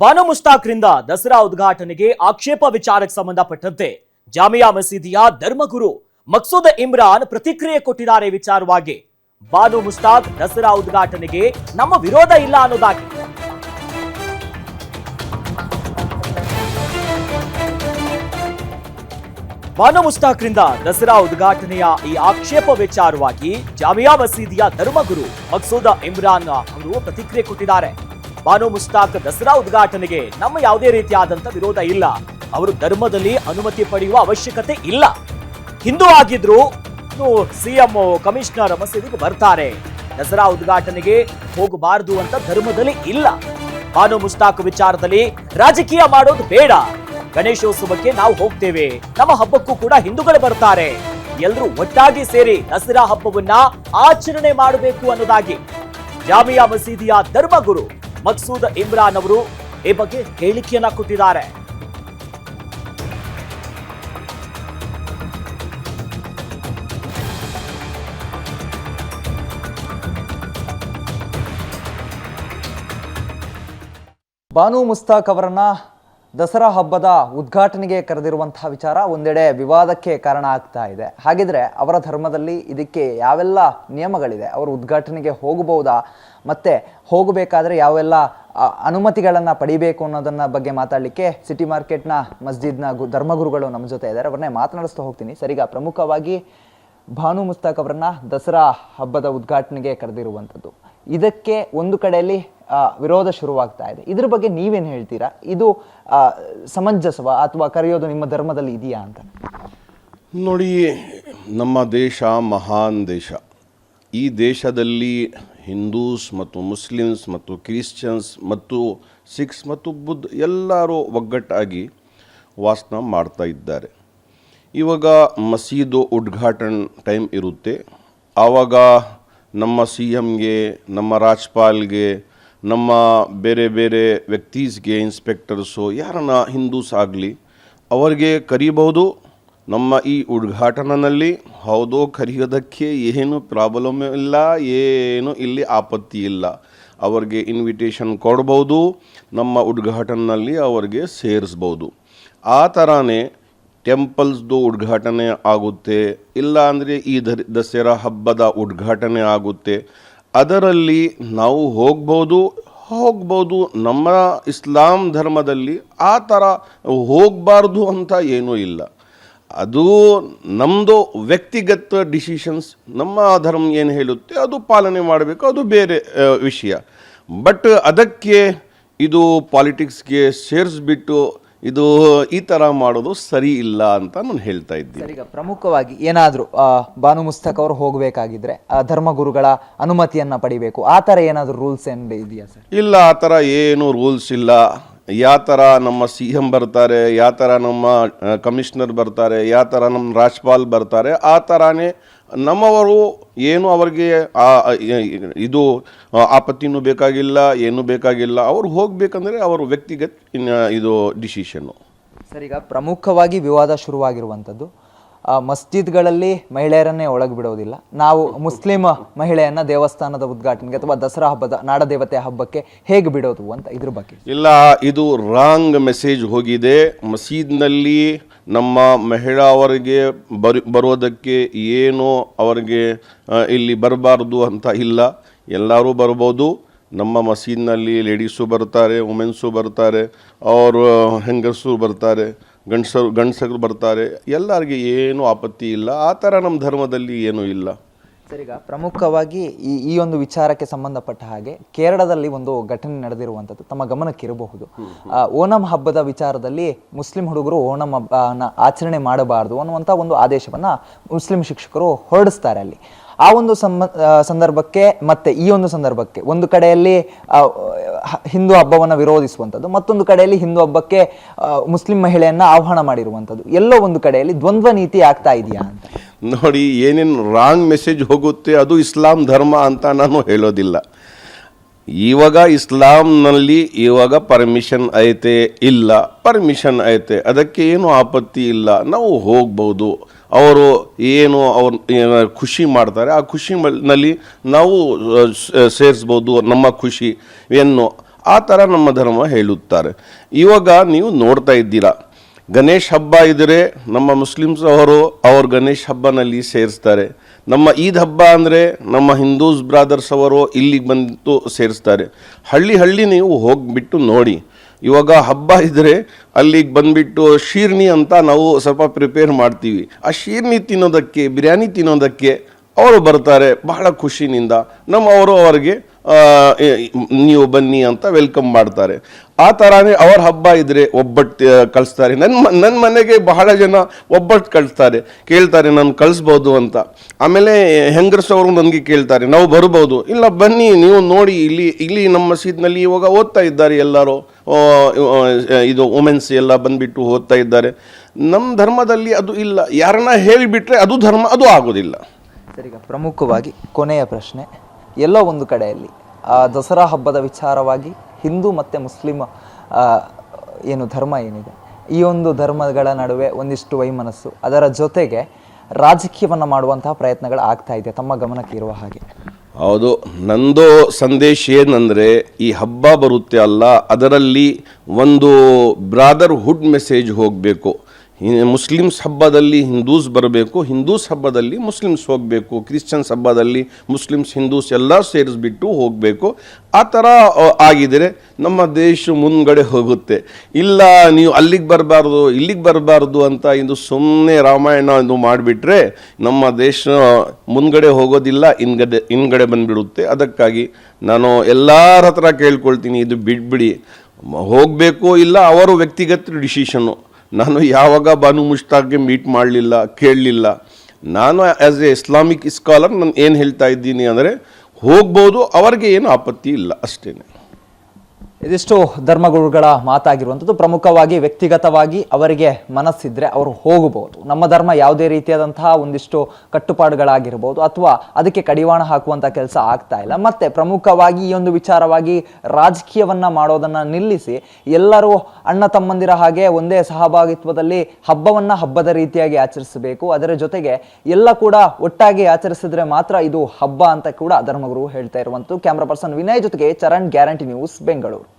ಬಾನು ಮುಸ್ತಾಕ್ರಿಂದ ದಸರಾ ಉದ್ಘಾಟನೆಗೆ ಆಕ್ಷೇಪ ವಿಚಾರಕ್ಕೆ ಸಂಬಂಧಪಟ್ಟಂತೆ ಜಾಮಿಯಾ ಮಸೀದಿಯ ಧರ್ಮಗುರು ಮಕ್ಸೂದ್ ಇಮ್ರಾನ್ ಪ್ರತಿಕ್ರಿಯೆ ಕೊಟ್ಟಿದ್ದಾರೆ ವಿಚಾರವಾಗಿ. ಬಾನು ಮುಸ್ತಾಕ್ ದಸರಾ ಉದ್ಘಾಟನೆಗೆ ನಮ್ಮ ವಿರೋಧ ಇಲ್ಲ ಅನ್ನೋದಾಗಿ. ಬಾನು ಮುಸ್ತಾಕ್ರಿಂದ ದಸರಾ ಉದ್ಘಾಟನೆಯ ಈ ಆಕ್ಷೇಪ ವಿಚಾರವಾಗಿ ಜಾಮಿಯಾ ಮಸೀದಿಯ ಧರ್ಮಗುರು ಮಕ್ಸೂದ ಇಮ್ರಾನ್ ಅವರು ಪ್ರತಿಕ್ರಿಯೆ ಕೊಟ್ಟಿದ್ದಾರೆ. ಬಾನು ಮುಸ್ತಾಕ್ ದಸರಾ ಉದ್ಘಾಟನೆಗೆ ನಮ್ಮ ಯಾವುದೇ ರೀತಿಯಾದಂತ ವಿರೋಧ ಇಲ್ಲ. ಅವರು ಧರ್ಮದಲ್ಲಿ ಅನುಮತಿ ಪಡೆಯುವ ಅವಶ್ಯಕತೆ ಇಲ್ಲ. ಹಿಂದೂ ಆಗಿದ್ರು ಸಿಎಂ ಕಮಿಷನರ್ ಮಸೀದಿಗೆ ಬರ್ತಾರೆ. ದಸರಾ ಉದ್ಘಾಟನೆಗೆ ಹೋಗಬಾರದು ಅಂತ ಧರ್ಮದಲ್ಲಿ ಇಲ್ಲ. ಬಾನು ಮುಸ್ತಾಕ್ ವಿಚಾರದಲ್ಲಿ ರಾಜಕೀಯ ಮಾಡೋದು ಬೇಡ. ಗಣೇಶೋತ್ಸವಕ್ಕೆ ನಾವು ಹೋಗ್ತೇವೆ. ನಮ್ಮ ಹಬ್ಬಕ್ಕೂ ಕೂಡ ಹಿಂದೂಗಳು ಬರ್ತಾರೆ. ಎಲ್ಲರೂ ಒಟ್ಟಾಗಿ ಸೇರಿ ದಸರಾ ಹಬ್ಬವನ್ನ ಆಚರಣೆ ಮಾಡಬೇಕು ಅನ್ನೋದಾಗಿ. ಜಾಮಿಯಾ ಮಸೀದಿಯ ಧರ್ಮಗುರು ಮಕ್ಸೂದ್ ಇಮ್ರಾನ್ ಅವರು ಈ ಬಗ್ಗೆ ಹೇಳಿಕೆಯನ್ನ ಕೊಟ್ಟಿದ್ದಾರೆ. ಬಾನು ಮುಸ್ತಾಕ್ ಅವರನ್ನ ದಸರಾ ಹಬ್ಬದ ಉದ್ಘಾಟನೆಗೆ ಕರೆದಿರುವಂತಹ ವಿಚಾರ ಒಂದೆಡೆ ವಿವಾದಕ್ಕೆ ಕಾರಣ ಆಗ್ತಾ ಇದೆ. ಹಾಗಿದ್ರೆ ಅವರ ಧರ್ಮದಲ್ಲಿ ಇದಕ್ಕೆ ಯಾವೆಲ್ಲ ನಿಯಮಗಳಿದೆ? ಅವರು ಉದ್ಘಾಟನೆಗೆ ಹೋಗಬಹುದಾ? ಮತ್ತೆ ಹೋಗಬೇಕಾದ್ರೆ ಯಾವೆಲ್ಲ ಅನುಮತಿಗಳನ್ನು ಪಡಿಬೇಕು ಅನ್ನೋದನ್ನ ಬಗ್ಗೆ ಮಾತಾಡಲಿಕ್ಕೆ ಸಿಟಿ ಮಾರ್ಕೆಟ್ನ ಮಸ್ಜಿದ್ನ ಗು, ಧರ್ಮಗುರುಗಳು ನಮ್ಮ ಜೊತೆ ಇದ್ದಾರೆ. ಅವರನ್ನೇ ಮಾತನಾಡಿಸ್ತಾ ಹೋಗ್ತೀನಿ. ಸರಿಗ? ಪ್ರಮುಖವಾಗಿ ಭಾನು ಮುಸ್ತಾಕ್ ಅವರನ್ನ ದಸರಾ ಹಬ್ಬದ ಉದ್ಘಾಟನೆಗೆ ಕರೆದಿರುವಂಥದ್ದು. ಇದಕ್ಕೆ ಒಂದು ಕಡೆಯಲ್ಲಿ ವಿರೋಧ ಶುರುವಾಗ್ತಾ ಇದೆ. ಇದ್ರ ಬಗ್ಗೆ ನೀವೇನು ಹೇಳ್ತೀರಾ? ಇದು ಸಮಂಜಸವ ಅಥವಾ ಕರೆಯೋದು ನಿಮ್ಮ ಧರ್ಮದಲ್ಲಿ ಇದೆಯಾ ಅಂತ? ನೋಡಿ, ನಮ್ಮ ದೇಶ ಮಹಾನ್ ದೇಶ. ಈ ದೇಶದಲ್ಲಿ ಹಿಂದೂಸ್ ಮತ್ತು ಮುಸ್ಲಿಮ್ಸ್ ಮತ್ತು ಕ್ರಿಶ್ಚಿಯನ್ಸ್ ಮತ್ತು ಸಿಖ್ಸ್ ಮತ್ತು ಬುದ್ಧ ಎಲ್ಲರೂ ಒಗ್ಗಟ್ಟಾಗಿ ವಾಸನ ಮಾಡ್ತಾ ಇದ್ದಾರೆ. ಇವಾಗ ಮಸೀದು ಉದ್ಘಾಟನೆ ಟೈಮ್ ಇರುತ್ತೆ. ಆವಾಗ ನಮ್ಮ ಸಿ ಎಮ್ಗೆ, ನಮ್ಮ ರಾಜ್ಪಾಲ್ಗೆ ನಮ್ಮ ಬೇರೆ ಬೇರೆ ವ್ಯಕ್ತೀಸ್ಗೆ ಇನ್ಸ್ಪೆಕ್ಟರ್ಸು ಯಾರನ್ನ ಹಿಂದೂಸ್ ಆಗಲಿ, ಅವರಿಗೆ ಕರೀಬಹುದು. ನಮ್ಮ ಈ ಉದ್ಘಾಟನೆಯಲ್ಲಿ ಹೌದೋ ಕರೆಯೋದಕ್ಕೆ ಏನು ಪ್ರಾಬ್ಲಮ್ ಇಲ್ಲ, ಏನು ಇಲ್ಲಿ ಆಪತ್ತಿ ಇಲ್ಲ. ಅವರಿಗೆ ಇನ್ವಿಟೇಷನ್ ಕೊಡ್ಬೋದು ನಮ್ಮ ಉದ್ಘಾಟನೆಯಲ್ಲಿ ಅವರಿಗೆ ಸೇರಿಸ್ಬೋದು ಆ ಥರನೇ ಟೆಂಪಲ್ಸ್ದು ಉದ್ಘಾಟನೆ ಆಗುತ್ತೆ. ಇಲ್ಲ ಅಂದರೆ ಈ ದಸರಾ ಹಬ್ಬದ ಉದ್ಘಾಟನೆ ಆಗುತ್ತೆ. ಅದರಲ್ಲಿ ನಾವು ಹೋಗ್ಬೋದು ಹೋಗ್ಬೋದು ನಮ್ಮ ಇಸ್ಲಾಂ ಧರ್ಮದಲ್ಲಿ ಆ ಥರ ಹೋಗಬಾರ್ದು ಅಂತ ಏನೂ ಇಲ್ಲ. ಅದು ನಮ್ಮದು ವ್ಯಕ್ತಿಗತ ಡಿಸಿಷನ್ಸ್ ನಮ್ಮ ಧರ್ಮ ಏನು ಹೇಳುತ್ತೆ ಅದು ಪಾಲನೆ ಮಾಡಬೇಕು, ಅದು ಬೇರೆ ವಿಷಯ. ಬಟ್ ಅದಕ್ಕೆ ಇದು ಪಾಲಿಟಿಕ್ಸ್ಗೆ ಸೇರಿಸ್ಬಿಟ್ಟು ಇದು ಈ ಥರ ಮಾಡೋದು ಸರಿ ಇಲ್ಲ ಅಂತ ನಾನು ಹೇಳ್ತಾ ಇದ್ದೀನಿ. ಈಗ ಪ್ರಮುಖವಾಗಿ ಏನಾದರೂ ಭಾನು ಮುಸ್ತಕ್ ಅವರು ಹೋಗಬೇಕಾಗಿದ್ರೆ ಧರ್ಮಗುರುಗಳ ಅನುಮತಿಯನ್ನ ಪಡಿಬೇಕು. ಆ ಥರ ಏನಾದರೂ ರೂಲ್ಸ್ ಏನು ಇದೆಯಾ ಸರ್? ಇಲ್ಲ ಆ ಥರ ಏನು ರೂಲ್ಸ್ ಇಲ್ಲ. ಯಾವ ಥರ ನಮ್ಮ ಸಿ ಎಂ ಬರ್ತಾರೆ ಯಾವ ಥರ ನಮ್ಮ ಕಮಿಷನರ್ ಬರ್ತಾರೆ ಯಾವ ಥರ ನಮ್ಮ ರಾಜ್ಪಾಲ್ ಬರ್ತಾರೆ ಆ ಥರನೇ ನಮ್ಮವರು ಏನು ಅವರಿಗೆ ಇದು ಆಪತ್ತಿನೂ ಬೇಕಾಗಿಲ್ಲ ಏನೂ ಬೇಕಾಗಿಲ್ಲ ಅವರು ಹೋಗಬೇಕಂದ್ರೆ ಅವರು ವ್ಯಕ್ತಿಗತ ಇದು ಡಿಸಿಷನ್ನು ಸರ್ ಈಗ ಪ್ರಮುಖವಾಗಿ ವಿವಾದ ಶುರುವಾಗಿರುವಂಥದ್ದು ಮಸ್ಜಿದ್ಗಳಲ್ಲಿ ಮಹಿಳೆಯರನ್ನೇ ಒಳಗೆ ಬಿಡೋದಿಲ್ಲ ನಾವು ಮುಸ್ಲಿಂ ಮಹಿಳೆಯನ್ನು ದೇವಸ್ಥಾನದ ಉದ್ಘಾಟನೆಗೆ ಅಥವಾ ದಸರಾ ಹಬ್ಬದ ನಾಡದೇವತೆ ಹಬ್ಬಕ್ಕೆ ಹೇಗೆ ಬಿಡೋದು ಅಂತ ಇದ್ರ ಬಗ್ಗೆ. ಇಲ್ಲ ಇದು ರಾಂಗ್ ಮೆಸೇಜ್ ಹೋಗಿದೆ. ಮಸೀದ್ನಲ್ಲಿ ನಮ್ಮ ಮಹಿಳಾ ಅವರಿಗೆ ಬರು ಬರೋದಕ್ಕೆ ಏನು ಅವರಿಗೆ ಇಲ್ಲಿ ಬರಬಾರ್ದು ಅಂತ ಇಲ್ಲ. ಎಲ್ಲರೂ ಬರ್ಬೋದು ನಮ್ಮ ಮಸೀದ್ನಲ್ಲಿ ಲೇಡೀಸು ಬರ್ತಾರೆ ವುಮೆನ್ಸು ಬರ್ತಾರೆ ಅವರು ಹೆಂಗಸರು ಬರ್ತಾರೆ ಗಂಡಸರು ಗಂಡಸರು ಬರ್ತಾರೆ ಎಲ್ಲರಿಗೆ ಏನೂ ಆಪತ್ತಿ ಇಲ್ಲ. ಆ ಥರ ನಮ್ಮ ಧರ್ಮದಲ್ಲಿ ಏನೂ ಇಲ್ಲ. ಸರ್ ಈಗ ಪ್ರಮುಖವಾಗಿ ಈ ಈ ಒಂದು ವಿಚಾರಕ್ಕೆ ಸಂಬಂಧಪಟ್ಟ ಹಾಗೆ ಕೇರಳದಲ್ಲಿ ಒಂದು ಘಟನೆ ನಡೆದಿರುವಂಥದ್ದು ತಮ್ಮ ಗಮನಕ್ಕಿರಬಹುದು ಓಣಂ ಹಬ್ಬದ ವಿಚಾರದಲ್ಲಿ ಮುಸ್ಲಿಂ ಹುಡುಗರು ಓಣಂ ಹಬ್ಬನ ಆಚರಣೆ ಮಾಡಬಾರದು ಅನ್ನುವಂಥ ಒಂದು ಆದೇಶವನ್ನು ಮುಸ್ಲಿಂ ಶಿಕ್ಷಕರು ಹೊರಡಿಸ್ತಾರೆ ಅಲ್ಲಿ. ಆ ಒಂದು ಸಂಬ ಸಂದರ್ಭಕ್ಕೆ ಮತ್ತೆ ಈ ಒಂದು ಸಂದರ್ಭಕ್ಕೆ ಒಂದು ಕಡೆಯಲ್ಲಿ ಹಿಂದೂ ಹಬ್ಬವನ್ನು ವಿರೋಧಿಸುವಂಥದ್ದು, ಮತ್ತೊಂದು ಕಡೆಯಲ್ಲಿ ಹಿಂದೂ ಹಬ್ಬಕ್ಕೆ ಮುಸ್ಲಿಂ ಮಹಿಳೆಯನ್ನು ಆಹ್ವಾನ ಮಾಡಿರುವಂಥದ್ದು. ಎಲ್ಲೋ ಒಂದು ಕಡೆಯಲ್ಲಿ ದ್ವಂದ್ವ ನೀತಿ ಆಗ್ತಾ ಇದೆಯಾ ಅಂತ. ನೋಡಿ, ಏನೇನು ರಾಂಗ್ ಮೆಸೇಜ್ ಹೋಗುತ್ತೆ, ಅದು ಇಸ್ಲಾಂ ಧರ್ಮ ಅಂತ ನಾನು ಹೇಳೋದಿಲ್ಲ. ಇವಾಗ ಇಸ್ಲಾಂನಲ್ಲಿ ಇವಾಗ ಪರ್ಮಿಷನ್ ಐತೆ? ಇಲ್ಲ. ಪರ್ಮಿಷನ್ ಐತೆ. ಅದಕ್ಕೆ ಏನು ಆಪತ್ತಿ ಇಲ್ಲ. ನಾವು ಹೋಗ್ಬೋದು. ಅವರು ಏನು ಅವ್ರ ಖುಷಿ ಮಾಡ್ತಾರೆ, ಆ ಖುಷಿ ನಲ್ಲಿ ನಾವು ಸೇರಿಸ್ಬೋದು ನಮ್ಮ ಖುಷಿ ಏನು ಆ ಥರ ನಮ್ಮ ಧರ್ಮ ಹೇಳುತ್ತಾರೆ. ಇವಾಗ ನೀವು ನೋಡ್ತಾ ಇದ್ದೀರಾ ಗಣೇಶ್ ಹಬ್ಬ ಇದ್ದರೆ ನಮ್ಮ ಮುಸ್ಲಿಮ್ಸ್ ಅವರು ಅವ್ರ ಗಣೇಶ್ ಹಬ್ಬನಲ್ಲಿ ಸೇರಿಸ್ತಾರೆ. ನಮ್ಮ ಈದ್ ಹಬ್ಬ ಅಂದರೆ ನಮ್ಮ ಹಿಂದೂಸ್ ಬ್ರಾದರ್ಸ್ ಅವರು ಇಲ್ಲಿಗೆ ಬಂದು ಸೇರಿಸ್ತಾರೆ. ಹಳ್ಳಿ ಹಳ್ಳಿ ನೀವು ಹೋಗಿಬಿಟ್ಟು ನೋಡಿ. ಇವಾಗ ಹಬ್ಬ ಇದ್ದರೆ ಅಲ್ಲಿಗೆ ಬಂದುಬಿಟ್ಟು ಶೀರ್ಣಿ ಅಂತ ನಾವು ಸ್ವಲ್ಪ ಪ್ರಿಪೇರ್ ಮಾಡ್ತೀವಿ. ಆ ಶೀರ್ಣಿ ತಿನ್ನೋದಕ್ಕೆ, ಬಿರಿಯಾನಿ ತಿನ್ನೋದಕ್ಕೆ ಅವರು ಬರ್ತಾರೆ ಬಹಳ ಖುಷಿನಿಂದ. ನಮ್ಮವರು ಅವರಿಗೆ ಎ- ನೀವು ಬನ್ನಿ ಅಂತ ವೆಲ್ಕಮ್ ಮಾಡ್ತಾರೆ. ಆ ಥರನೇ ಅವ್ರ ಹಬ್ಬ ಇದ್ದರೆ ಒಬ್ಬಟ್ಟು ಕಳಿಸ್ತಾರೆ. ನನ್ನ ನನ್ನ ಮನೆಗೆ ಬಹಳ ಜನ ಒಬ್ಬಟ್ಟು ಕಳಿಸ್ತಾರೆ. ಕೇಳ್ತಾರೆ, ನಾನು ಕಳಿಸ್ಬೋದು ಅಂತ. ಆಮೇಲೆ ಹೆಂಗಸವರು ನನಗೆ ಕೇಳ್ತಾರೆ, ನಾವು ಬರ್ಬೋದು. ಇಲ್ಲ, ಬನ್ನಿ, ನೀವು ನೋಡಿ, ಇಲ್ಲಿ ಇಲ್ಲಿ ನಮ್ಮ ಮಸೀದ್ನಲ್ಲಿ ಇವಾಗ ಓದ್ತಾ ಇದ್ದಾರೆ ಎಲ್ಲರೂ. ಇದು ವುಮೆನ್ಸ್ ಎಲ್ಲ ಬಂದುಬಿಟ್ಟು ಓದ್ತಾ ಇದ್ದಾರೆ. ನಮ್ಮ ಧರ್ಮದಲ್ಲಿ ಅದು ಇಲ್ಲ. ಯಾರನ್ನ ಹೇಳಿಬಿಟ್ರೆ ಅದು ಧರ್ಮ, ಅದು ಆಗೋದಿಲ್ಲ. ಸರಿ ಪ್ರಮುಖವಾಗಿ ಕೊನೆಯ ಪ್ರಶ್ನೆ. ಎಲ್ಲೋ ಒಂದು ಕಡೆಯಲ್ಲಿ. ಆ ದಸರಾ ಹಬ್ಬದ ವಿಚಾರವಾಗಿ ಹಿಂದೂ ಮತ್ತು ಮುಸ್ಲಿಂ ಏನು ಧರ್ಮ ಏನಿದೆ? ಈ ಒಂದು ಧರ್ಮಗಳ ನಡುವೆ ಒಂದಿಷ್ಟು ವೈಮನಸ್ಸು. ಅದರ ಜೊತೆಗೆ ರಾಜಕೀಯವನ್ನು ಮಾಡುವಂತಹ ಪ್ರಯತ್ನಗಳು ಆಗ್ತಾ ಇದೆ ತಮ್ಮ ಗಮನಕ್ಕೆ ಇರುವ ಹಾಗೆ. ಹೌದು. ನಂದು ಸಂದೇಶ ಏನಂದರೆ, ಈ ಹಬ್ಬ ಬರುತ್ತೆ ಅಲ್ಲ, ಅದರಲ್ಲಿ ಒಂದು ಬ್ರಾದರ್ಹುಡ್ ಮೆಸೇಜ್ ಹೋಗಬೇಕು. ಮುಸ್ಲಿಮ್ಸ್ ಹಬ್ಬದಲ್ಲಿ ಹಿಂದೂಸ್ ಬರಬೇಕು, ಹಿಂದೂಸ್ ಹಬ್ಬದಲ್ಲಿ ಮುಸ್ಲಿಮ್ಸ್ ಹೋಗಬೇಕು, ಕ್ರಿಶ್ಚಿಯನ್ಸ್ ಹಬ್ಬದಲ್ಲಿ ಮುಸ್ಲಿಮ್ಸ್, ಹಿಂದೂಸ್ ಎಲ್ಲ ಸೇರಿಸ್ಬಿಟ್ಟು ಹೋಗಬೇಕು. ಆ ಥರ ಆಗಿದರೆ ನಮ್ಮ ದೇಶ ಮುಂದ್ಗಡೆ ಹೋಗುತ್ತೆ. ಇಲ್ಲ, ನೀವು ಅಲ್ಲಿಗೆ ಬರಬಾರ್ದು, ಇಲ್ಲಿಗೆ ಬರಬಾರ್ದು ಅಂತ ಇದು ಸುಮ್ಮನೆ ರಾಮಾಯಣ ಇದು ಮಾಡಿಬಿಟ್ರೆ ನಮ್ಮ ದೇಶ ಮುಂದ್ಗಡೆ ಹೋಗೋದಿಲ್ಲ ಹಿಂಗಡೆ ಹಿಂದ್ಗಡೆ ಬಂದುಬಿಡುತ್ತೆ. ಅದಕ್ಕಾಗಿ ನಾನು ಎಲ್ಲರ ಹತ್ರ ಕೇಳ್ಕೊಳ್ತೀನಿ, ಇದು ಬಿಟ್ಬಿಡಿ ಹೋಗಬೇಕು ಇಲ್ಲ, ಅವರು ವ್ಯಕ್ತಿಗತ ಡಿಸಿಷನ್ನು ನಾನು ಯಾವಾಗ ಬಾನು ಮುಷ್ತಾಕ್ಗೆ ಮೀಟ್ ಮಾಡಲಿಲ್ಲ, ಕೇಳಲಿಲ್ಲ, ನಾನು ಆ್ಯಸ್ ಎ ಇಸ್ಲಾಮಿಕ್ ಸ್ಕಾಲರ್ ನಾನು ಏನು ಹೇಳ್ತಾ ಇದ್ದೀನಿ ಅಂದರೆ, ಹೋಗ್ಬೋದು, ಅವರಿಗೆ ಏನು ಆಪತ್ತಿ ಇಲ್ಲ ಅಷ್ಟೇ ಇದಿಷ್ಟು ಧರ್ಮಗುರುಗಳ ಮಾತಾಗಿರುವಂಥದ್ದು. ಪ್ರಮುಖವಾಗಿ, ವ್ಯಕ್ತಿಗತವಾಗಿ ಅವರಿಗೆ ಮನಸ್ಸಿದ್ರೆ ಅವರು ಹೋಗಬಹುದು. ನಮ್ಮ ಧರ್ಮ ಯಾವುದೇ ರೀತಿಯಾದಂತಹ ಒಂದಿಷ್ಟು ಕಟ್ಟುಪಾಡುಗಳಾಗಿರ್ಬೋದು ಅಥವಾ ಅದಕ್ಕೆ ಕಡಿವಾಣ ಹಾಕುವಂಥ ಕೆಲಸ ಆಗ್ತಾ ಇಲ್ಲ. ಮತ್ತೆ ಪ್ರಮುಖವಾಗಿ ಈ ಒಂದು ವಿಚಾರವಾಗಿ ರಾಜಕೀಯವನ್ನ ಮಾಡೋದನ್ನ ನಿಲ್ಲಿಸಿ ಎಲ್ಲರೂ ಅಣ್ಣ ತಮ್ಮಂದಿರ ಹಾಗೆ ಒಂದೇ ಸಹಭಾಗಿತ್ವದಲ್ಲಿ ಹಬ್ಬವನ್ನ ಹಬ್ಬದ ರೀತಿಯಾಗಿ ಆಚರಿಸಬೇಕು. ಅದರ ಜೊತೆಗೆ ಎಲ್ಲ ಕೂಡ ಒಟ್ಟಾಗಿ ಆಚರಿಸಿದ್ರೆ ಮಾತ್ರ ಇದು ಹಬ್ಬ ಅಂತ ಕೂಡ ಧರ್ಮಗುರು ಹೇಳ್ತಾ ಇರುವಂಥದ್ದು. ಕ್ಯಾಮ್ರಾ ಪರ್ಸನ್ ವಿನಯ್ ಜೊತೆಗೆ ಚರಣ್ ಗ್ಯಾರಂಟಿ ನ್ಯೂಸ್, ಬೆಂಗಳೂರು.